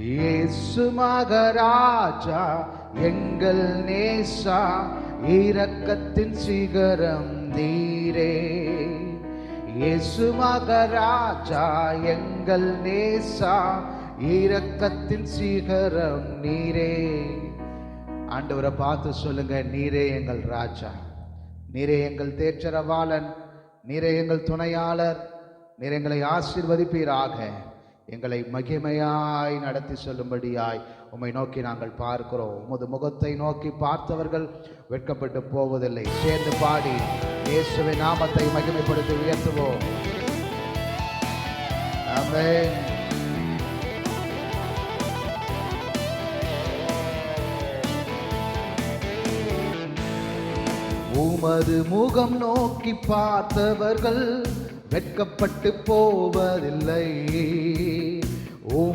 இயேசு மகராஜா எங்கள் நேசா இரக்கத்தின் சிகரம் நீரே. இயேசு மகராஜா எங்கள் நேசா இரக்கத்தின் சிகரம் நீரே. ஆண்டவரை பார்த்து சொல்லுங்க நீரே எங்கள் ராஜா. நீரே எங்கள் தேற்றரவாளன். நீரே எங்கள் துணையாளர். நீர் எங்களை ஆசீர்வதிப்பீராக. எங்களை மகிமையாய் நடத்தி சொல்லும்படியாய் உம்மை நோக்கி நாங்கள் பார்க்கிறோம். உமது முகத்தை நோக்கி பார்த்தவர்கள் வெட்கப்பட்டு போவதில்லை. சேர்ந்து பாடி இயேசுவை நாமத்தை மகிமைப்படுத்தி உயர்த்துவோம். ஆமென். உமது முகம் நோக்கி பார்த்தவர்கள் வெட்கப்பட்டு போவதில்லை.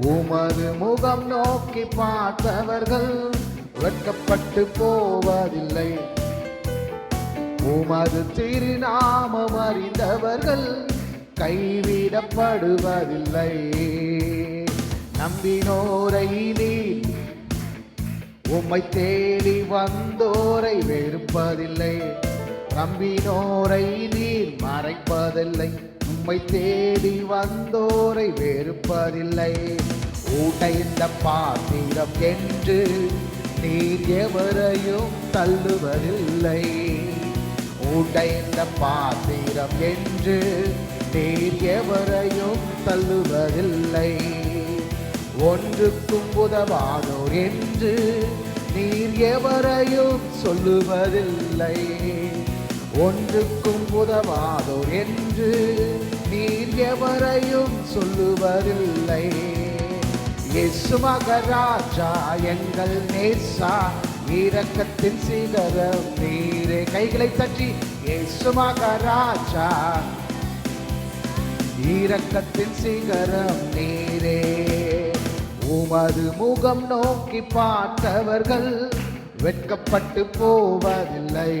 உமது முகம் நோக்கி பார்த்தவர்கள் வெட்கப்பட்டு போவதில்லை. உமது திருநாமம் அறிந்தவர்கள் கைவிடப்படுவதில்லை. நம்பினோரை நீ உம்மை தேடி வந்தோரை வெறுப்பதில்லை. நம்பினோரை நீர் மறைப்பதில்லை. உம்மை தேடி வந்தோரை வெறுப்பதில்லை. உடைந்த பாத்திரம் என்று நீர் எவரையும் தள்ளுவதில்லை. உடைந்த பாத்திரம் என்று நீர் எவரையும் தள்ளுவதில்லை. ஒன்றுக்கும் உதவாதோர் என்று நீர் எவரையும் சொல்லுவதில்லை. ஒன்றுக்கும் உதவாதோர் என்று நீர் எவரையும் சொல்லுவதில்லை. இயேசு மகராஜா எங்கள் நேசா இரக்கத்தின் சிகரம் நீரே. கைகளை தட்டி இயேசு மகராஜா இரக்கத்தின் சிகரம் நீரே. உமது முகம் நோக்கி பார்த்தவர்கள் வெட்கப்பட்டு போவதில்லை.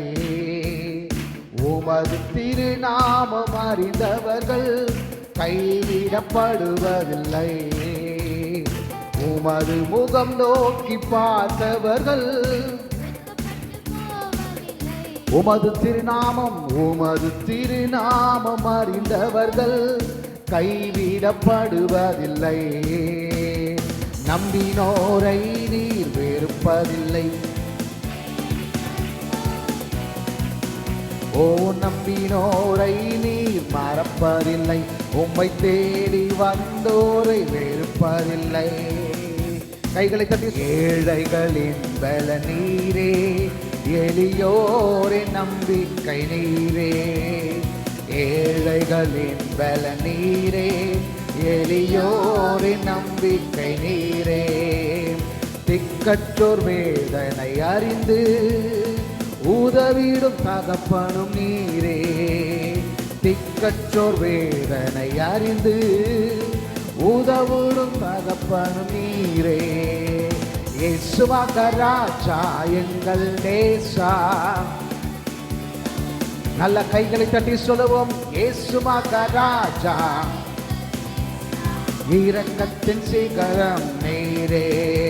உமது திருநாமம் அறிந்தவர்கள் கைவிடப்படுவதில்லை. உமது முகம் நோக்கி பார்த்தவர்கள் உமது திருநாமம் உமது திருநாமம் அறிந்தவர்கள் கைவிடப்படுவதில்லை. நம்பினோரை நீர் வெறுப்பதில்லை. ஓ நம்பினோரை நீர் மறப்பதில்லை. உம்மை தேடி வந்தோரை வெறுப்பதில்லை. கைகளை கட்டி ஏழைகளின் பல நீரே எளியோரின் நம்பிக்கை நீரே. ஏழைகளின் பல நீரே எளியோரின் நம்பிக்கை நீரே. திக்கற்றோர் வேதனை அறிந்து உதவிடும் தகப்பனும் நீரே. திக்கச்சோர் வேதனை அறிந்து உதவிடும் தகப்பனும் நீரே. இயேசுவாக ராஜா எங்கள் நேசா. நல்ல கைகளை தட்டி சொல்லுவோம். இயேசுவாக ராஜா. இரக்கத்தின் சிகரம் நீரே.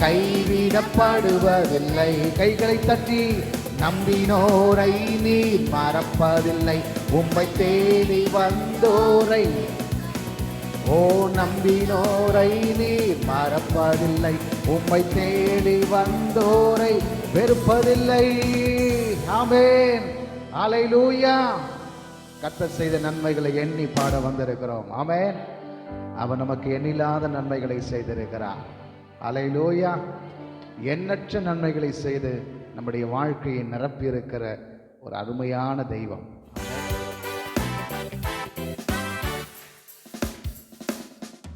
கைவிடப்படுவதில்லை. கைகளை தட்டி நம்பினோரை நீர் மறப்பதில்லை. உம்மை தேடி வந்தோரை ஓ நம்பினோரை நீர் மறப்பதில்லை. உம்மை தேடி வந்தோரை வெறுப்பதில்லை. ஆமென். ஹalleluya. கத்தர் செய்த நன்மைகளை எண்ணி பாட வந்திருக்கிறோம். ஆமேன். அவன் நமக்கு எண்ணில்லாத நன்மைகளை செய்திருக்கிறான் அலையிலோயா எண்ணற்ற நன்மைகளை செய்து நம்முடைய வாழ்க்கையை நிரப்பியிருக்கிற ஒரு அருமையான தெய்வம்.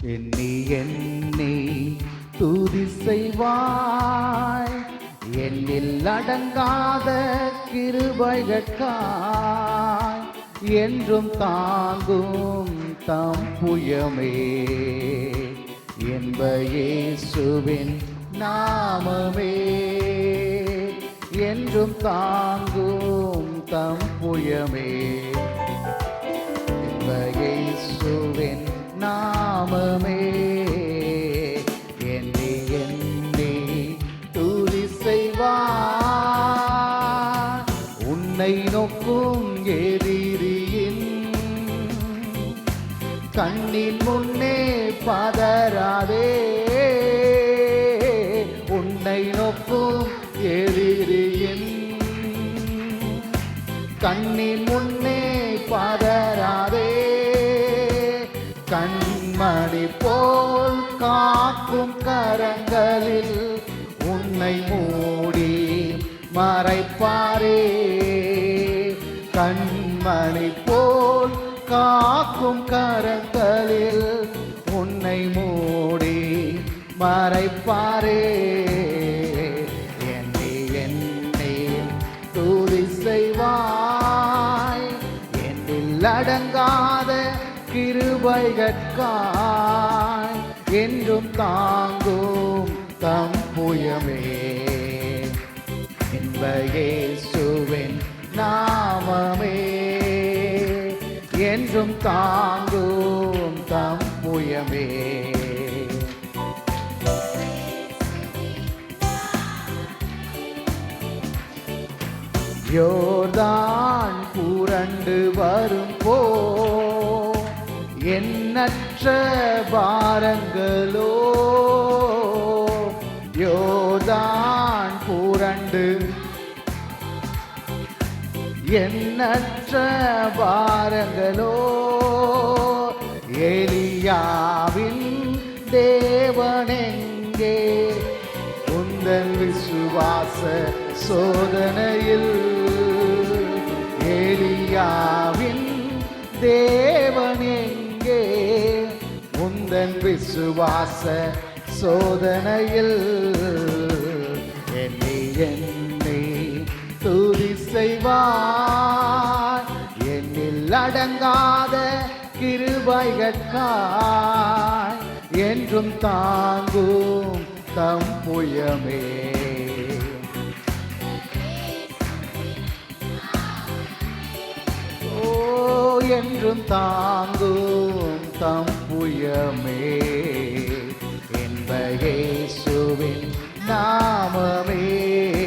எண்ணி எண்ணி துதி செய்வாய். என்னில் அடங்காத கிருபைகட்காய். என்றும் தாங்கும் தம் புயமே. என்ப இயேசுவின் நாமமே. என்றும் தாங்கும் தம் புயமே. என்ப இயேசுவின் நாமமே. என்னை என்னை துதி செய்வார் உன்னை நோக்கும் எதிரியே. கண்ணின் முன்னே பதறாதே. உன்னை நோக்கும் எதிரியின் கண்ணின் முன்னே பதறாதே. கண்மணி போல் காக்கும் கரங்களில் உன்னை மூடி மறைப்பாரே. கண்மணி போல் காக்கும் கரங்களில் உன்னை மூடி மறைப்பாரே. என்னை என்னை துதி செய்வாய். என்னில் அடங்காத கிருபைகட்காய் என்றும் தாங்கும் தம் புயமே. என்ப சுவின் நான் என்றும் தாங்கும் தம்புயமே யோர்தான் புரண்டு வரும் போ எண்ணற்ற பாரங்களோ. யோதான் புரண்டு எண்ணற்ற பாரங்களோ எலியாவின் தேவனெங்கே? உந்தன் விசுவாச சோதனையில் எலியாவின் தேவனெங்கே? உந்தன் விசுவாச சோதனையில் என்னை என்னை துதி செய்வார் அடங்காத கிருபைகட்காய் என்றும் தாங்கும் தம் புயமே. ஓ என்றும் தாங்கும் தம் புயமே. என்ப நாமமே.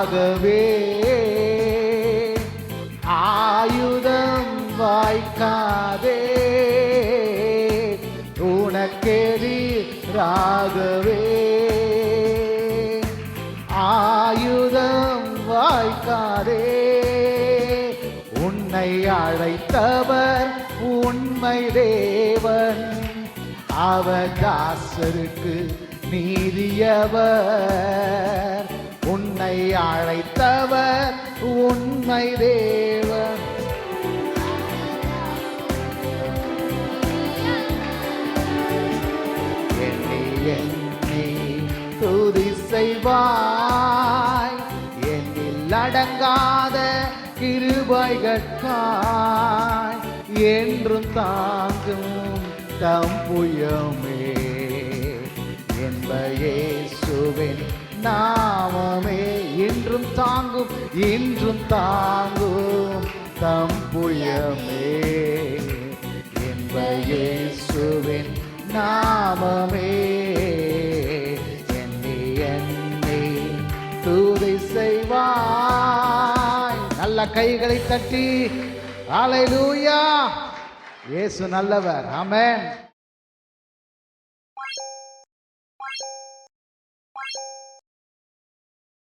ஆகவே ஆயுதம் வாய்க்காதே. உனக்கெதிராகவே ஆயுதம் வாய்க்காதே. உன்னை அழைத்தவர் உண்மை தேவன். அவர் தாசருக்கு நீதியவர். உன்னை அழைத்தவர் உண்மை தேவன் எண்ணி எண்ணி துதி செய்வாய். என்னில் அடங்காத கிருபைகட்காய் என்றும் தாங்கும் தம்புயமே என்ப இயேசுவின் நாமமே இன்றும் தாங்கும் இன்றும் தாங்கும் தம்புயமே என்ப இயேசுவின் நாமமே. என்னை என்னை தூதை செய்வாய். நல்ல கைகளை தட்டி. ஹalleluya இயேசு நல்லவர். ஆமென்